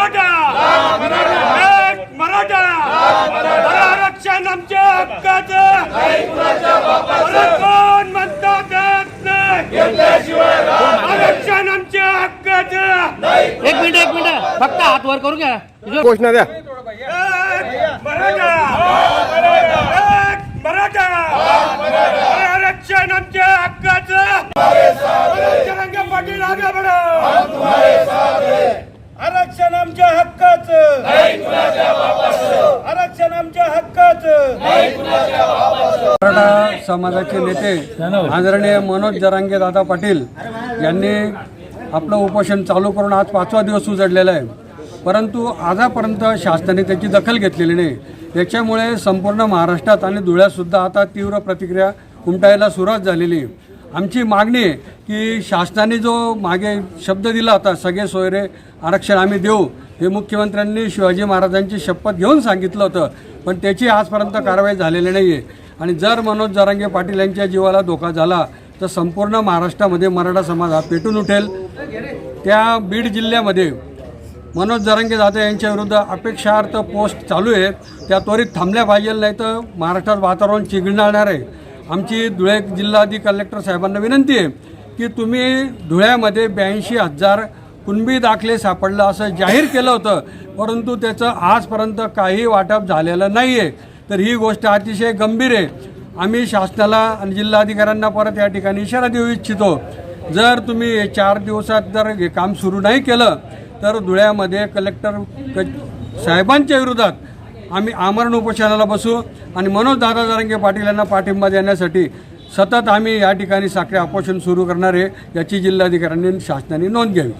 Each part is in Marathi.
मराठा! एक मराठा! आरक्षण आमच्या हक्काचं! कोण म्हणता आरक्षण आमच्या हक्काचं! एक मिनिट एक मिनिट. फक्त हात वर करून घ्या. घोषणा द्या. एक मराठा! एक मराठा! आरक्षण आमच्या हक्काचं! रंग पाटील आगे आरक्षण आमच्या हक्काचं. आरक्षण आमच्या हक्काचं. मराठा समाजाचे नेते आदरणीय मनोज जरांगे दादा पाटील यांनी आपलं उपोषण चालू करून आज पाचवा दिवस उजडलेला आहे. परंतु आजपर्यंत शासनाने त्याची दखल घेतलेली नाही. याच्यामुळे संपूर्ण महाराष्ट्रात आणि धुळ्यातसुद्धा आता तीव्र प्रतिक्रिया उमटायला सुरुवात झालेली आहे. आमची मागणी आहे की शासनाने जो मागे शब्द दिला होता सगळे सोयरे आरक्षण आम्ही देऊ हे मुख्यमंत्र्यांनी शिवाजी महाराजांची शपथ घेऊन सांगितलं होतं. पण त्याची आजपर्यंत कारवाई झालेली नाही आहे आणि जर मनोज जरांगे पाटील यांच्या जीवाला धोका झाला तर संपूर्ण महाराष्ट्रामध्ये मराठा समाज हा पेटून उठेल. त्या बीड जिल्ह्यामध्ये मनोज जरांगे दादा यांच्या विरुद्ध अपेक्षार्थ पोस्ट चालू आहे. त्या त्वरित थांबल्या पाहिजे नाही तर महाराष्ट्रात वातावरण चिघळणार आहे. आमची धुळे जिल्हाधिकारी कलेक्टर साहेबांना विनंती आहे की तुम्ही धुळ्यामध्ये ब्याऐंशी हजार कुणबी दाखले सापडलं असं जाहीर केलं होतं परंतु त्याचं आजपर्यंत काही वाटप झालेलं नाही आहे तर ही गोष्ट अतिशय गंभीर आहे. आम्ही शासनाला आणि जिल्हाधिकाऱ्यांना परत या ठिकाणी इशारा देऊ इच्छितो. जर तुम्ही चार दिवसात जर हे काम सुरू नाही केलं तर धुळ्यामध्ये कलेक्टर क साहेबांच्या विरोधात आम्ही आमरण उपोषणाला बसू आणि मनोज दादा जारंगे पाटील यांना पाठिंबा देण्यासाठी सतत आम्ही या ठिकाणी साखरे उपोषण सुरू करणार आहे याची जिल्हाधिकाऱ्यांनी शासनाने नोंद घ्यावी.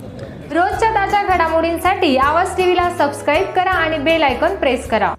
रोजच्या ताज्या घडामोडींसाठी आवाज टीव्हीला सबस्क्राईब करा आणि बेल आयकॉन प्रेस करा.